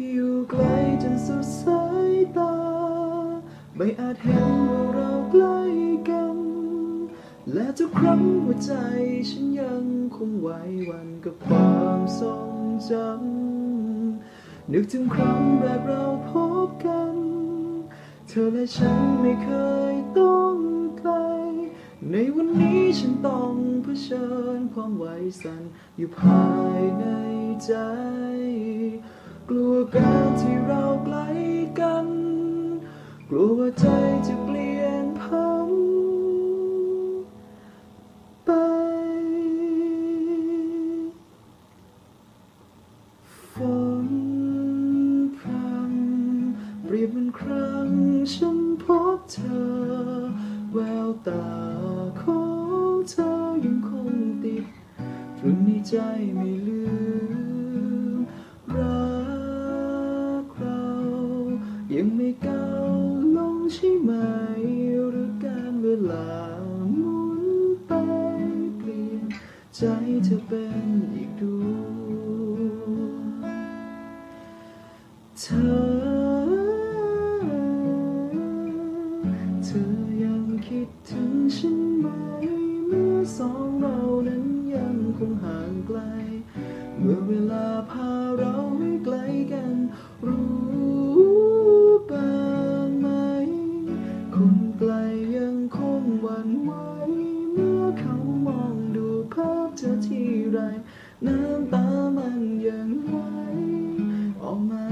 อยู่ไกลจนสุดสายตา ไม่อาจเห็นว่าเราใกล้กัน และทุกครั้งหัวใจฉันยังคงไหวหวันกับความทรงจำ นึกถึงครั้งแรกเราพบกัน เธอและฉันไม่เคยต้องไกล ในวันนี้ฉันต้องเผชิญความไหวสั่นอยู่ภายในใจ กลัวการที่เราใกลกัน กลัวว่าใจจะเปลี่ยนพันไป ฝนพรำเปรียบเหมือนครั้งฉันพบเธอ แววตาของเธอยังคงติดตรึงในใจไม่ ยังไม่าลงใช่ไหมหรือการเวลาหมุนไปเปลี่ยนใจเธอเป็นอีกดวงเธอเธอยังคิดถึงฉันไหมเมื่อสองเรานั้นยังคงห่างไกล เมื่อเวลาพาเรา คนไกลยังคงหวั่นไหวเมื่อเขามองดูภาพเธอทีไร น้ำตามันยังไหลออกมา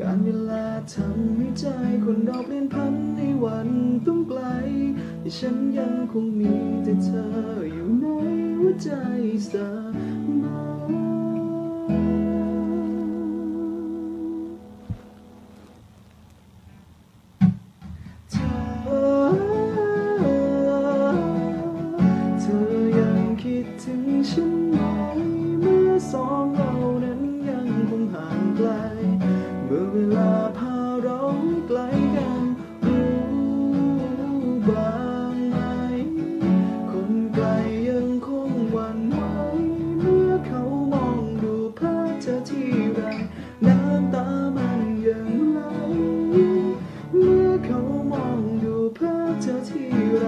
การเวลาทำให้ใจคนเราเลี่ยนพันในวันต้องไกลแต่ฉันยังคงมีแต่เธออยู่ในหัวใจเสมอ ลาพาเราให้ไกลกันรู้บ้างไหมคนไกลยังคงหวั่นไหวเมื่อเขามองดูภาพเธอที่ไรน้ำตามันยังไหลเมื่อเขามองดูภาพเธอที่ไร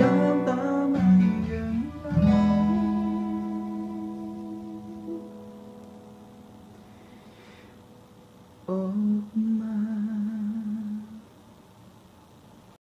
น้ำ Oh.